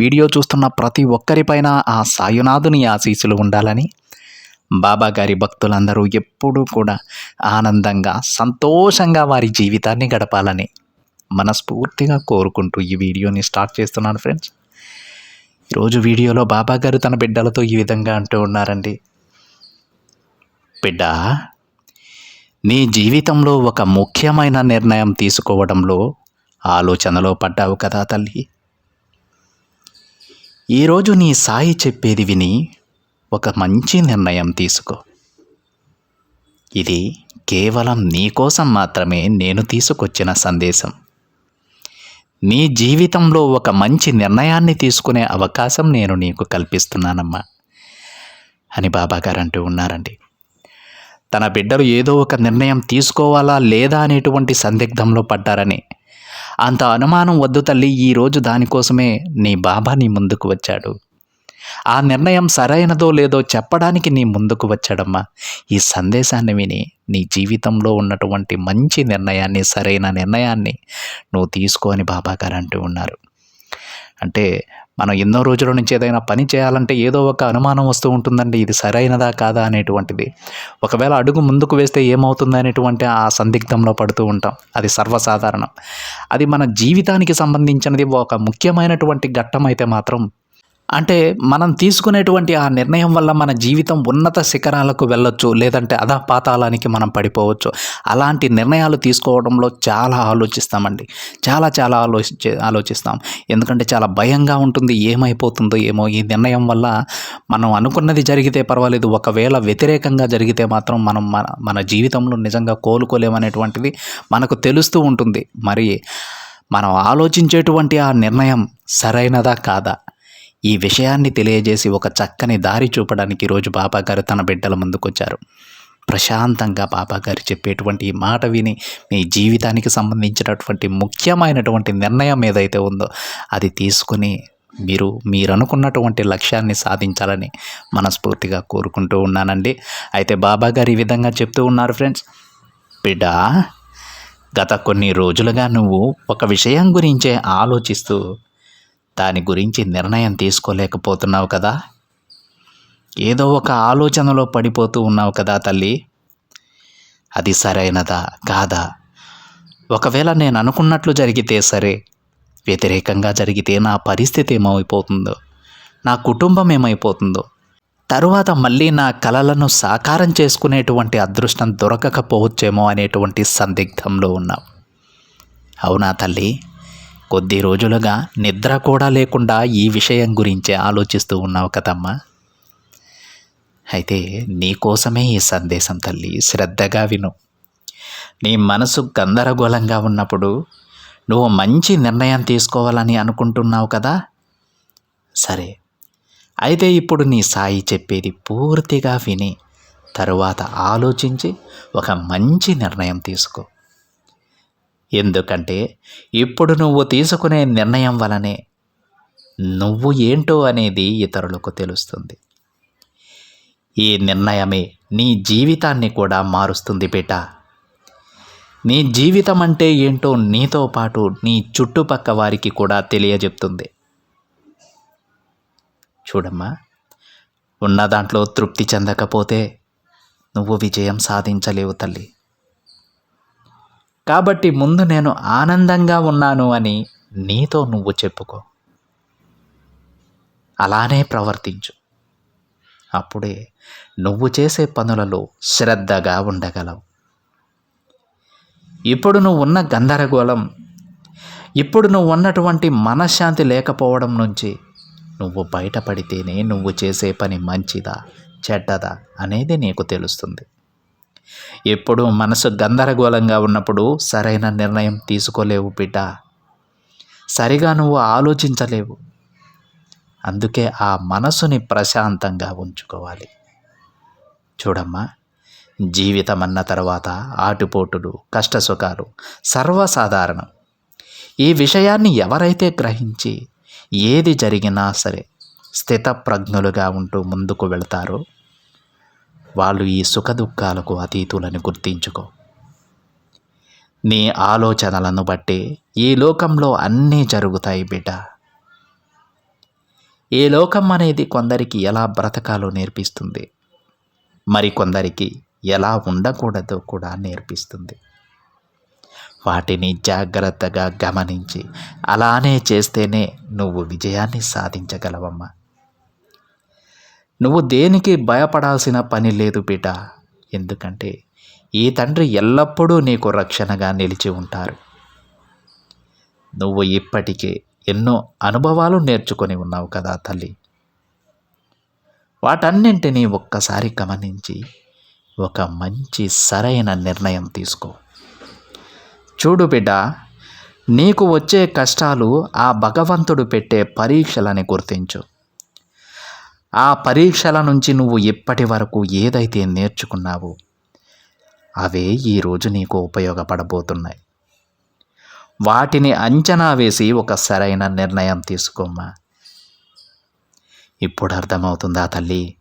Video చూస్తున్న ప్రతి ఒక్కరిపైన ఆ సాయునాథుని ఆశీస్సులు ఉండాలని బాబా గారి భక్తులందరూ ఎప్పుడూ కూడా ఆనందంగా సంతోషంగా వారి జీవితాన్ని గడపాలని మనస్ఫూర్తిగా కోరుకుంటూ ఈ వీడియోని స్టార్ట్ చేస్తున్నాను ఫ్రెండ్స్. ఈరోజు వీడియోలో బాబా గారు తన బిడ్డలతో ఈ విధంగా అంటూ ఉన్నారండి. బిడ్డ నీ జీవితంలో ఒక ముఖ్యమైన నిర్ణయం తీసుకోవడంలో ఆలోచనలో పడ్డావు కదా తల్లి. ఈరోజు నీ సాయి చెప్పేది విని ఒక మంచి నిర్ణయం తీసుకో. ఇది కేవలం నీకోసం మాత్రమే నేను తీసుకొచ్చిన సందేశం. నీ జీవితంలో ఒక మంచి నిర్ణయాన్ని తీసుకునే అవకాశం నేను నీకు కల్పిస్తున్నానమ్మా. అని బాబాగారు అంటూ ఉన్నారండి. తన బిడ్డలు ఏదో ఒక నిర్ణయం తీసుకోవాలా లేదా అనేటువంటి సందిగ్ధంలో పడ్డారని అంత అనుమానం వద్దు తల్లి ఈరోజు దానికోసమే నీ బాబా నీ ముందుకు వచ్చాడు. ఆ నిర్ణయం సరైనదో లేదో చెప్పడానికి నీ ముందుకు వచ్చాడమ్మా. ఈ సందేశాన్ని విని నీ జీవితంలో ఉన్నటువంటి మంచి నిర్ణయాన్ని సరైన నిర్ణయాన్ని నువ్వు తీసుకో అని బాబా గారు అంటూ ఉన్నారు. అంటే మనం ఎన్నో రోజుల నుంచి ఏదైనా పని చేయాలంటే ఏదో ఒక అనుమానం వస్తూ ఉంటుందండి ఇది సరైనదా కాదా అనేటువంటిది. ఒకవేళ అడుగు ముందుకు వేస్తే ఏమవుతుంది అనేటువంటి ఆ సందిగ్ధంలో పడుతూ ఉంటాం. అది సర్వసాధారణం. అది మన జీవితానికి సంబంధించినది ఒక ముఖ్యమైనటువంటి ఘట్టం అయితే మాత్రం అంటే మనం తీసుకునేటువంటి ఆ నిర్ణయం వల్ల మన జీవితం ఉన్నత శిఖరాలకు వెళ్ళొచ్చు లేదంటే అధా పాతాళానికి మనం పడిపోవచ్చు. అలాంటి నిర్ణయాలు తీసుకోవడంలో చాలా ఆలోచిస్తామండి. చాలా చాలా ఆలోచి ఆలోచిస్తాం. ఎందుకంటే చాలా భయంగా ఉంటుంది ఏమైపోతుందో ఏమో. ఈ నిర్ణయం వల్ల మనం అనుకున్నది జరిగితే పర్వాలేదు ఒకవేళ వ్యతిరేకంగా జరిగితే మాత్రం మనం మన మన జీవితంలో నిజంగా కోలుకోలేమనేటువంటిది మనకు తెలుస్తూ ఉంటుంది. మరి మనం ఆలోచించేటువంటి ఆ నిర్ణయం సరైనదా కాదా? ఈ విషయాన్ని తెలియజేసి ఒక చక్కని దారి చూపడానికి ఈరోజు బాబాగారు తన బిడ్డల ముందుకొచ్చారు. ప్రశాంతంగా బాబాగారు చెప్పేటువంటి ఈ మాట విని మీ జీవితానికి సంబంధించినటువంటి ముఖ్యమైనటువంటి నిర్ణయం ఏదైతే ఉందో అది తీసుకుని మీరు మీరనుకున్నటువంటి లక్ష్యాన్ని సాధించాలని మనస్ఫూర్తిగా కోరుకుంటూ ఉన్నానండి. అయితే బాబాగారు ఈ విధంగా చెప్తూ ఉన్నారు ఫ్రెండ్స్ బిడ్డ గత కొన్ని రోజులుగా నువ్వు ఒక విషయం గురించే ఆలోచిస్తూ దాని గురించి నిర్ణయం తీసుకోలేకపోతున్నావు కదా? ఏదో ఒక ఆలోచనలో పడిపోతూ ఉన్నావు కదా తల్లి? అది సరైనదా? కాదా? ఒకవేళ నేను అనుకున్నట్లు జరిగితే సరే. వ్యతిరేకంగా జరిగితే నా పరిస్థితి ఏమైపోతుందో నా కుటుంబం ఏమైపోతుందో తరువాత మళ్ళీ నా కలలను సాకారం చేసుకునేటువంటి అదృష్టం దొరకకపోవచ్చేమో అనేటువంటి సందిగ్ధంలో ఉన్నావు. అవునా తల్లి? కొద్ది రోజులుగా నిద్ర కూడా లేకుండా ఈ విషయం గురించి ఆలోచిస్తూ ఉన్నావు కదమ్మా. అయితే నీకోసమే ఈ సందేశం తల్లి శ్రద్ధగా విను. నీ మనసు గందరగోళంగా ఉన్నప్పుడు నువ్వు మంచి నిర్ణయం తీసుకోవాలని అనుకుంటున్నావు కదా? సరే అయితే ఇప్పుడు నీ సాయి చెప్పేది పూర్తిగా విని తరువాత ఆలోచించి ఒక మంచి నిర్ణయం తీసుకో. ఎందుకంటే ఇప్పుడు నువ్వు తీసుకునే నిర్ణయం వలనే నువ్వు ఏంటో అనేది ఇతరులకు తెలుస్తుంది. ఈ నిర్ణయమే నీ జీవితాన్ని కూడా మారుస్తుంది బిడ్డ నీ జీవితం అంటే ఏంటో నీతో పాటు నీ చుట్టుపక్క వారికి కూడా తెలియజెప్తుంది. చూడమ్మా ఉన్న దాంట్లో తృప్తి చెందకపోతే నువ్వు విజయం సాధించలేవు తల్లి. కాబట్టి ముందు నేను ఆనందంగా ఉన్నాను అని నీతో నువ్వు చెప్పుకో. అలానే ప్రవర్తించు. అప్పుడే నువ్వు చేసే పనులలో శ్రద్ధగా ఉండగలవు. ఇప్పుడు నువ్వు ఉన్న గందరగోళం ఇప్పుడు నువ్వు ఉన్నటువంటి మనశ్శాంతి లేకపోవడం నుంచి నువ్వు బయటపడితేనే నువ్వు చేసే పని మంచిదా చెడ్డదా అనేది నీకు తెలుస్తుంది. ఎప్పుడు మనసు గందరగోళంగా ఉన్నప్పుడు సరైన నిర్ణయం తీసుకోలేవు బిడ్డ సరిగా నువ్వు ఆలోచించలేవు. అందుకే ఆ మనసుని ప్రశాంతంగా ఉంచుకోవాలి. చూడమ్మా జీవితం అన్న తర్వాత ఆటుపోటులు కష్టసుఖాలు సర్వసాధారణం. ఈ విషయాన్ని ఎవరైతే గ్రహించి ఏది జరిగినా సరే స్థితప్రజ్ఞులుగా ఉంటూ ముందుకు వెళ్తారో వాళ్ళు ఈ సుఖదుఖాలకు అతీతులని గుర్తించుకో. నీ ఆలోచనలను బట్టి ఈ లోకంలో అన్నీ జరుగుతాయి బిడ్డ. ఈ లోకం అనేది కొందరికి ఎలా బ్రతకాలో నేర్పిస్తుంది. మరికొందరికి ఎలా ఉండకూడదో కూడా నేర్పిస్తుంది. వాటిని జాగ్రత్తగా గమనించి అలానే చేస్తేనే నువ్వు విజయాన్ని సాధించగలవమ్మా. నువ్వు దేనికి భయపడాల్సిన పని లేదు బిడ్డ. ఎందుకంటే ఈ తండ్రి ఎల్లప్పుడూ నీకు రక్షణగా నిలిచి ఉంటారు. నువ్వు ఇప్పటికే ఎన్నో అనుభవాలు నేర్చుకొని ఉన్నావు కదా తల్లి. వాటన్నింటినీ ఒక్కసారి గమనించి ఒక మంచి సరైన నిర్ణయం తీసుకో. చూడు బిడ్డ నీకు వచ్చే కష్టాలు ఆ భగవంతుడు పెట్టే పరీక్షలని గుర్తించు. ఆ పరీక్షల నుంచి నువ్వు ఇప్పటి వరకు ఏదైతే నేర్చుకున్నావో అవే ఈరోజు నీకు ఉపయోగపడబోతున్నాయి. వాటిని అంచనా వేసి ఒక సరైన నిర్ణయం తీసుకోమ్మా. ఇప్పుడు అర్థమవుతుందా తల్లి?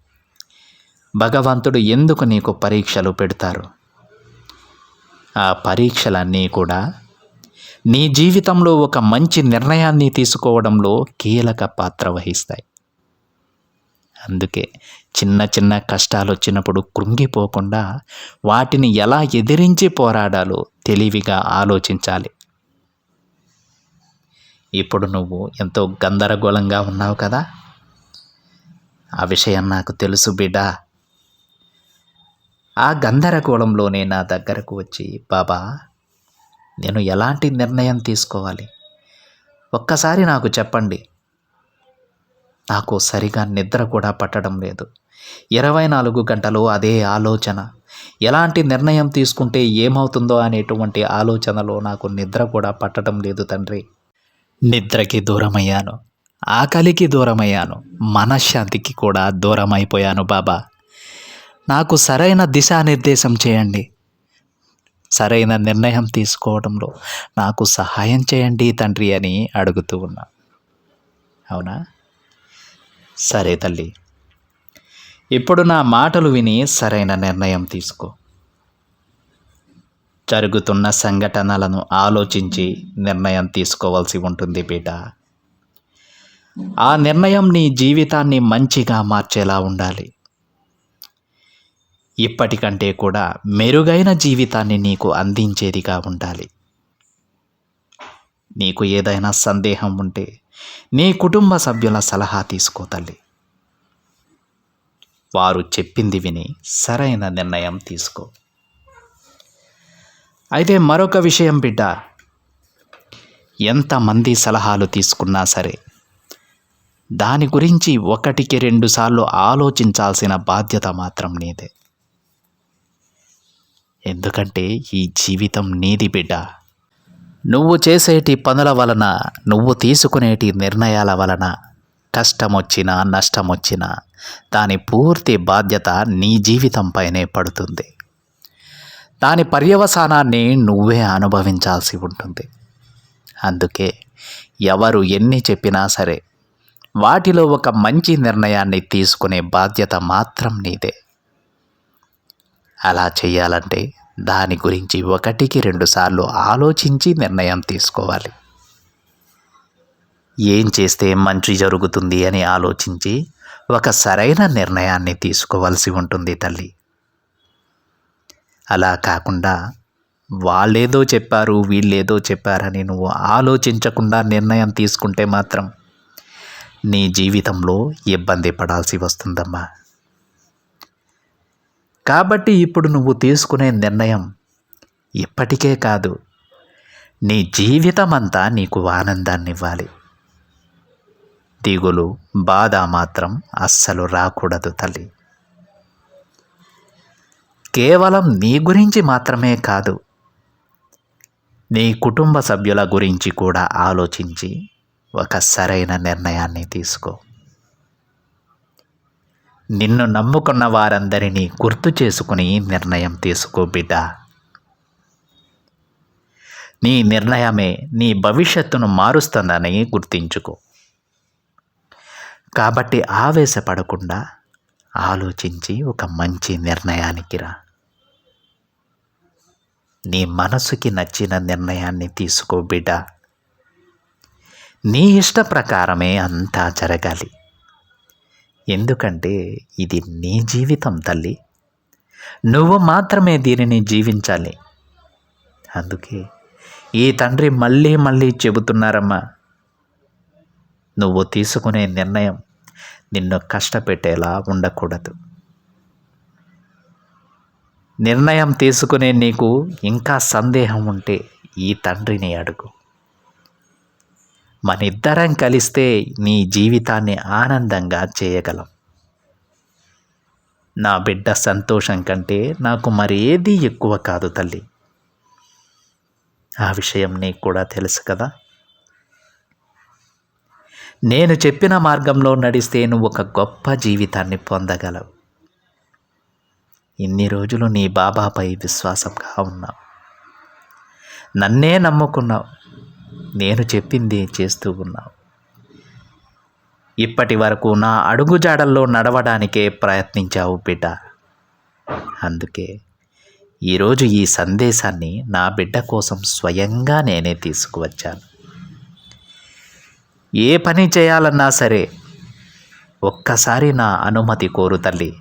భగవంతుడు ఎందుకు నీకు పరీక్షలు పెడతారు? ఆ పరీక్షలన్నీ కూడా నీ జీవితంలో ఒక మంచి నిర్ణయాన్ని తీసుకోవడంలో కీలక పాత్ర వహిస్తాయి. అందుకే చిన్న చిన్న కష్టాలు వచ్చినప్పుడు కృంగిపోకుండా వాటిని ఎలా ఎదిరించి పోరాడాలో తెలివిగా ఆలోచించాలి. ఇప్పుడు నువ్వు ఎంతో గందరగోళంగా ఉన్నావు కదా? ఆ విషయం నాకు తెలుసు బిడ్డ. ఆ గందరగోళంలోనే నా దగ్గరకు వచ్చి బాబా నేను ఎలాంటి నిర్ణయం తీసుకోవాలి? ఒక్కసారి నాకు చెప్పండి. నాకు సరిగా నిద్ర కూడా పట్టడం లేదు. ఇరవై నాలుగు గంటలు అదే ఆలోచన. ఎలాంటి నిర్ణయం తీసుకుంటే ఏమవుతుందో అనేటువంటి ఆలోచనలో నాకు నిద్ర కూడా పట్టడం లేదు తండ్రి. నిద్రకి దూరమయ్యాను. ఆకలికి దూరమయ్యాను. మనశ్శాంతికి కూడా దూరమైపోయాను బాబా. నాకు సరైన దిశానిర్దేశం చేయండి. సరైన నిర్ణయం తీసుకోవడంలో నాకు సహాయం చేయండి తండ్రి అని అడుగుతూ ఉన్నా. అవునా? సరే తల్లి. ఇప్పుడు నా మాటలు విని సరైన నిర్ణయం తీసుకో. జరుగుతున్న సంఘటనలను ఆలోచించి నిర్ణయం తీసుకోవాల్సి ఉంటుంది బిడ్డ ఆ నిర్ణయం నీ జీవితాన్ని మంచిగా మార్చేలా ఉండాలి. ఇప్పటికంటే కూడా మెరుగైన జీవితాన్ని నీకు అందించేదిగా ఉండాలి. నీకు ఏదైనా సందేహం ఉంటే నీ కుటుంబ సభ్యుల సలహా తీసుకో తల్లి. వారు చెప్పింది విని సరైన నిర్ణయం తీసుకో. అయితే మరొక విషయం బిడ్డ ఎంతమంది సలహాలు తీసుకున్నా సరే దాని గురించి ఒకటికి రెండుసార్లు ఆలోచించాల్సిన బాధ్యత మాత్రం నీదే. ఎందుకంటే ఈ జీవితం నీది బిడ్డ. నువ్వు చేసేటి పనుల వలన నువ్వు తీసుకునేటి నిర్ణయాల వలన కష్టమొచ్చినా నష్టమొచ్చినా నష్టం వచ్చినా దాని పూర్తి బాధ్యత నీ జీవితంపైనే పడుతుంది. దాని పర్యవసానాన్ని నువ్వే అనుభవించాల్సి ఉంటుంది. అందుకే ఎవరు ఎన్ని చెప్పినా సరే వాటిలో ఒక మంచి నిర్ణయాన్ని తీసుకునే బాధ్యత మాత్రం నీదే. అలా చేయాలంటే దాని గురించి ఒకటికి రెండుసార్లు ఆలోచించి నిర్ణయం తీసుకోవాలి. ఏం చేస్తే మంచి జరుగుతుంది అని ఆలోచించి ఒక సరైన నిర్ణయాన్ని తీసుకోవాల్సి ఉంటుంది తల్లి. అలా కాకుండా వాళ్ళేదో చెప్పారు వీళ్ళేదో చెప్పారని నువ్వు ఆలోచించకుండా నిర్ణయం తీసుకుంటే మాత్రం నీ జీవితంలో ఇబ్బంది పడాల్సి వస్తుందమ్మా. కాబట్టి ఇప్పుడు నువ్వు తీసుకునే నిర్ణయం ఇప్పటికే కాదు. నీ జీవితం అంతా నీకు ఆనందాన్ని ఇవ్వాలి దిగులు బాధ మాత్రం అస్సలు రాకూడదు తల్లి. కేవలం నీ గురించి మాత్రమే కాదు. నీ కుటుంబ సభ్యుల గురించి కూడా ఆలోచించి ఒక సరైన నిర్ణయాన్ని తీసుకో. నిన్ను నమ్ముకున్న వారందరినీ గుర్తు చేసుకుని నిర్ణయం తీసుకో బిడ్డ. నీ నిర్ణయమే నీ భవిష్యత్తును మారుస్తుందని గుర్తించుకో. కాబట్టి ఆవేశపడకుండా ఆలోచించి ఒక మంచి నిర్ణయానికి రా. నీ మనసుకి నచ్చిన నిర్ణయాన్ని తీసుకో బిడ్డ. నీ ఇష్ట ప్రకారమే అంతా జరగాలి. ఎందుకంటే ఇది నీ జీవితం తల్లి. నువ్వు మాత్రమే దీనిని జీవించాలి. అందుకే ఈ తండ్రి మళ్ళీ మళ్ళీ చెబుతున్నారమ్మా నువ్వు తీసుకునే నిర్ణయం నిన్ను కష్టపెట్టేలా ఉండకూడదు. నిర్ణయం తీసుకునే నీకు ఇంకా సందేహం ఉంటే ఈ తండ్రిని అడుగు. మనిద్దరం కలిస్తే నీ జీవితాన్ని ఆనందంగా చేయగలం. నా బిడ్డ సంతోషం కంటే నాకు మరేది ఎక్కువ కాదు తల్లి. ఆ విషయం నీకు కూడా తెలుసు కదా. నేను చెప్పిన మార్గంలో నడిస్తే నువ్వు ఒక గొప్ప జీవితాన్ని పొందగలవు. ఇన్ని రోజులు నీ బాబాపై విశ్వాసంగా ఉన్నావు. నన్నే నమ్ముకున్నావు. నేను చెప్పింది చేస్తూ ఉన్నావు. ఇప్పటి వరకు నా అడుగుజాడల్లో నడవడానికే ప్రయత్నించావు బిడ్డ. అందుకే ఈరోజు ఈ సందేశాన్ని నా బిడ్డ కోసం స్వయంగా నేనే తీసుకువచ్చాను. ఏ పని చేయాలన్నా సరే ఒక్కసారి నా అనుమతి కోరు తల్లి.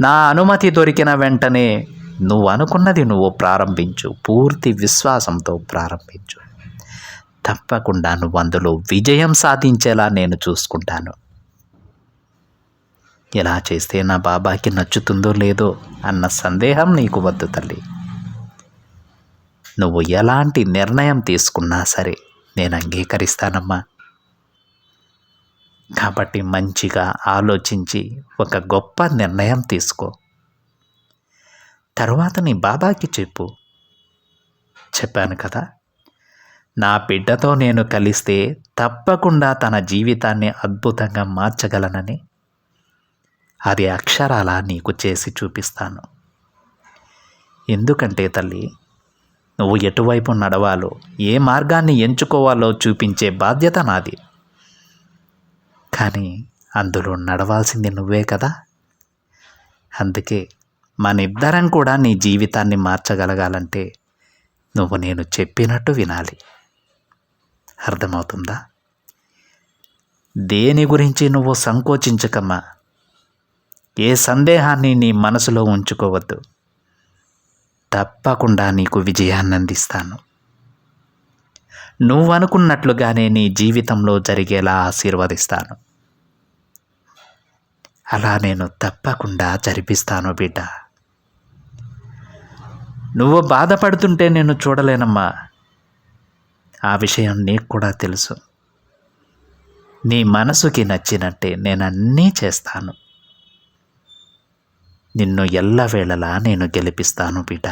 నా అనుమతి దొరికిన వెంటనే నువ్వు అనుకున్నది నువ్వు ప్రారంభించు. పూర్తి విశ్వాసంతో ప్రారంభించు. తప్పకుండా నువ్వు అందులో విజయం సాధించేలా నేను చూసుకుంటాను. ఎలా చేస్తే నా బాబాకి నచ్చుతుందో లేదో అన్న సందేహం నీకు వద్దు తల్లి. నువ్వు ఎలాంటి నిర్ణయం తీసుకున్నా సరే నేను అంగీకరిస్తానమ్మా. కాబట్టి మంచిగా ఆలోచించి ఒక గొప్ప నిర్ణయం తీసుకో. తర్వాత నీ బాబాకి చెప్పు. చెప్పాను కదా నా బిడ్డతో నేను కలిస్తే తప్పకుండా తన జీవితాన్ని అద్భుతంగా మార్చగలనని అది అక్షరాల నీకు చేసి చూపిస్తాను. ఎందుకంటే తల్లి నువ్వు ఎటువైపు నడవాలో ఏ మార్గాన్ని ఎంచుకోవాలో చూపించే బాధ్యత నాది. కానీ అందులో నడవాల్సింది నువ్వే కదా. అందుకే మనిద్దరం కూడా నీ జీవితాన్ని మార్చగలగాలంటే నువ్వు నేను చెప్పినట్టు వినాలి. అర్థమవుతుందా? దేని గురించి నువ్వు సంకోచించకమ్మా? ఏ సందేహాన్ని నీ మనసులో ఉంచుకోవద్దు. తప్పకుండా నీకు విజయాన్ని అందిస్తాను. నువ్వు అనుకున్నట్లుగానే నీ జీవితంలో జరిగేలా ఆశీర్వదిస్తాను. అలా నేను తప్పకుండా జరిపిస్తాను బిడ్డ. నువ్వు బాధపడుతుంటే నేను చూడలేనమ్మా. ఆ విషయం నీకు కూడా తెలుసు. నీ మనసుకి నచ్చినట్టే నేను అన్నీ చేస్తాను. నిన్ను ఎల్లవేళలా నేను గెలిపిస్తాను బిడ్డ.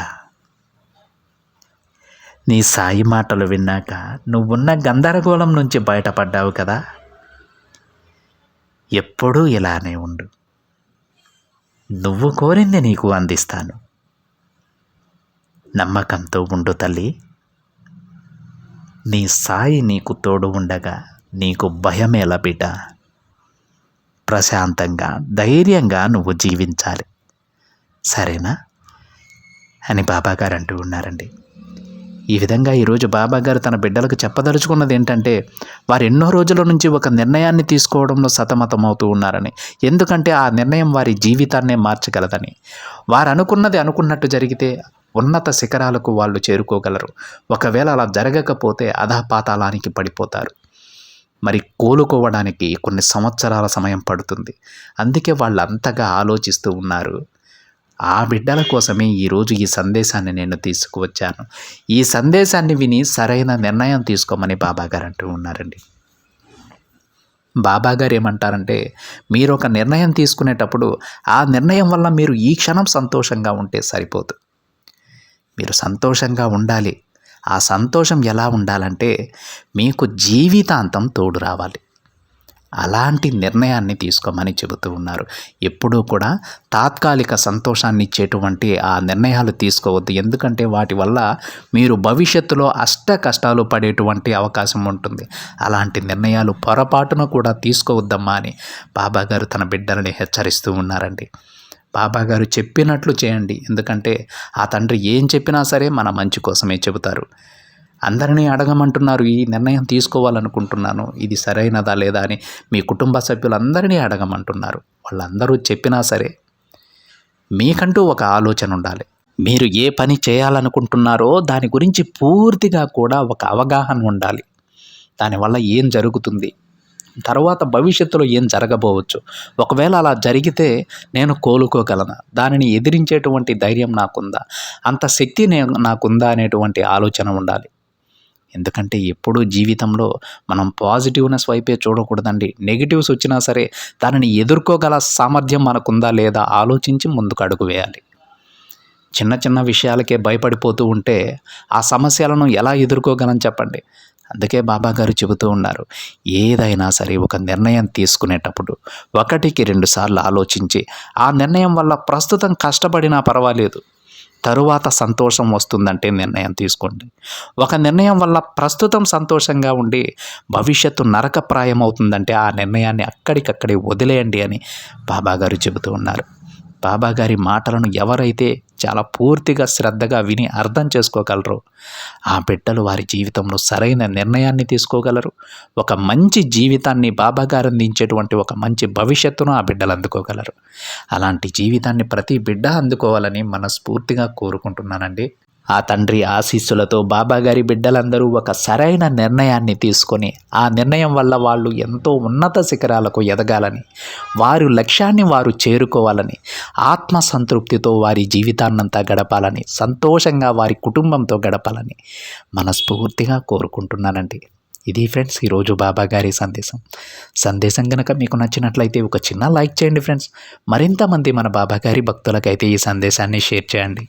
నీ సాయి మాటలు విన్నాక నువ్వున్న గందరగోళం నుంచి బయటపడ్డావు కదా. ఎప్పుడూ ఇలానే ఉండు. నువ్వు కోరింది నీకు అందిస్తాను. నమ్మకంతో ఉండు తల్లి. నీ సాయి నీకు తోడు ఉండగా నీకు భయమేలా బిడ్డ? ప్రశాంతంగా ధైర్యంగా నువ్వు జీవించాలి. సరేనా? అని బాబాగారు అంటూ ఉన్నారండి. ఈ విధంగా ఈరోజు బాబాగారు తన బిడ్డలకు చెప్పదలుచుకున్నది ఏంటంటే వారు ఎన్నో రోజుల నుంచి ఒక నిర్ణయాన్ని తీసుకోవడంలో సతమతమవుతూ ఉన్నారని ఎందుకంటే ఆ నిర్ణయం వారి జీవితాన్నే మార్చగలదని. వారు అనుకున్నది అనుకున్నట్టు జరిగితే ఉన్నత శిఖరాలకు వాళ్ళు చేరుకోగలరు. ఒకవేళ అలా జరగకపోతే అధపాతాళానికి పడిపోతారు. మరి కోలుకోవడానికి కొన్ని సంవత్సరాల సమయం పడుతుంది. అందుకే వాళ్ళు అంతగా ఆలోచిస్తూ ఉన్నారు. ఆ బిడ్డల కోసమే ఈరోజు ఈ సందేశాన్ని నేను తీసుకువచ్చాను. ఈ సందేశాన్ని విని సరైన నిర్ణయం తీసుకోమని బాబాగారు అంటూ ఉన్నారండి. బాబాగారు ఏమంటారంటే మీరు ఒక నిర్ణయం తీసుకునేటప్పుడు ఆ నిర్ణయం వల్ల మీరు ఈ క్షణం సంతోషంగా ఉంటే సరిపోదు. మీరు సంతోషంగా ఉండాలి. ఆ సంతోషం ఎలా ఉండాలంటే మీకు జీవితాంతం తోడు రావాలి. అలాంటి నిర్ణయాన్ని తీసుకోమని చెబుతూ ఉన్నారు. ఎప్పుడూ కూడా తాత్కాలిక సంతోషాన్ని ఇచ్చేటువంటి ఆ నిర్ణయాలు తీసుకోవద్దు. ఎందుకంటే వాటి వల్ల మీరు భవిష్యత్తులో అష్ట కష్టాలు పడేటువంటి అవకాశం ఉంటుంది. అలాంటి నిర్ణయాలు పొరపాటున కూడా తీసుకోవద్దమ్మా అని బాబాగారు తన బిడ్డలని హెచ్చరిస్తూ ఉన్నారండి. బాబా గారు చెప్పినట్లు చేయండి. ఎందుకంటే ఆ తండ్రి ఏం చెప్పినా సరే మన మంచి కోసమే చెబుతారు. అందరినీ అడగమంటున్నారు ఈ నిర్ణయం తీసుకోవాలనుకుంటున్నాను ఇది సరైనదా లేదా అని మీ కుటుంబ సభ్యులందరినీ అడగమంటున్నారు. వాళ్ళందరూ చెప్పినా సరే మీకంటూ ఒక ఆలోచన ఉండాలి. మీరు ఏ పని చేయాలనుకుంటున్నారో దాని గురించి పూర్తిగా కూడా ఒక అవగాహన ఉండాలి. దానివల్ల ఏం జరుగుతుంది? తర్వాత భవిష్యత్తులో ఏం జరగబోవచ్చు? ఒకవేళ అలా జరిగితే నేను కోలుకోగలనా? దానిని ఎదిరించేటువంటి ధైర్యం నాకుందా? అంత శక్తి నేను నాకుందా అనేటువంటి ఆలోచన ఉండాలి. ఎందుకంటే ఎప్పుడూ జీవితంలో మనం పాజిటివ్నెస్ వైపే చూడకూడదండి. నెగిటివ్స్ వచ్చినా సరే దానిని ఎదుర్కోగల సామర్థ్యం మనకుందా లేదా ఆలోచించి ముందుకు అడుగు వేయాలి. చిన్న చిన్న విషయాలకే భయపడిపోతూ ఉంటే ఆ సమస్యలను ఎలా ఎదుర్కోగలం చెప్పండి? అందుకే బాబా గారు చెబుతూ ఉన్నారు ఏదైనా సరే ఒక నిర్ణయం తీసుకునేటప్పుడు ఒకటికి రెండుసార్లు ఆలోచించి ఆ నిర్ణయం వల్ల ప్రస్తుతం కష్టపడినా పర్వాలేదు తరువాత సంతోషం వస్తుందంటే నిర్ణయం తీసుకోండి. ఒక నిర్ణయం వల్ల ప్రస్తుతం సంతోషంగా ఉండి భవిష్యత్తు నరకప్రాయం అవుతుందంటే ఆ నిర్ణయాన్ని అక్కడికక్కడే వదిలేయండి అని బాబాగారు చెబుతూ ఉన్నారు. బాబాగారి మాటలను ఎవరైతే చాలా పూర్తిగా శ్రద్ధగా విని అర్థం చేసుకోగలరు. ఆ బిడ్డలు వారి జీవితంలో సరైన నిర్ణయాన్ని తీసుకోగలరు. ఒక మంచి జీవితాన్ని బాబా అందించేటువంటి ఒక మంచి భవిష్యత్తును ఆ బిడ్డలు అందుకోగలరు. అలాంటి జీవితాన్ని ప్రతి బిడ్డ అందుకోవాలని మనస్ఫూర్తిగా కోరుకుంటున్నానండి. ఆ తండ్రి ఆశీస్సులతో బాబాగారి బిడ్డలందరూ ఒక సరైన నిర్ణయాన్ని తీసుకొని ఆ నిర్ణయం వల్ల వాళ్ళు ఎంతో ఉన్నత శిఖరాలకు ఎదగాలని వారు లక్ష్యాన్ని వారు చేరుకోవాలని ఆత్మ సంతృప్తితో వారి జీవితాన్నంతా గడపాలని సంతోషంగా వారి కుటుంబంతో గడపాలని మనస్ఫూర్తిగా కోరుకుంటున్నానండి. ఇది ఫ్రెండ్స్ ఈరోజు బాబా గారి సందేశం. సందేశం కనుక మీకు నచ్చినట్లయితే ఒక చిన్న లైక్ చేయండి ఫ్రెండ్స్. మరింతమంది మన బాబా గారి భక్తులకైతే ఈ సందేశాన్ని షేర్ చేయండి.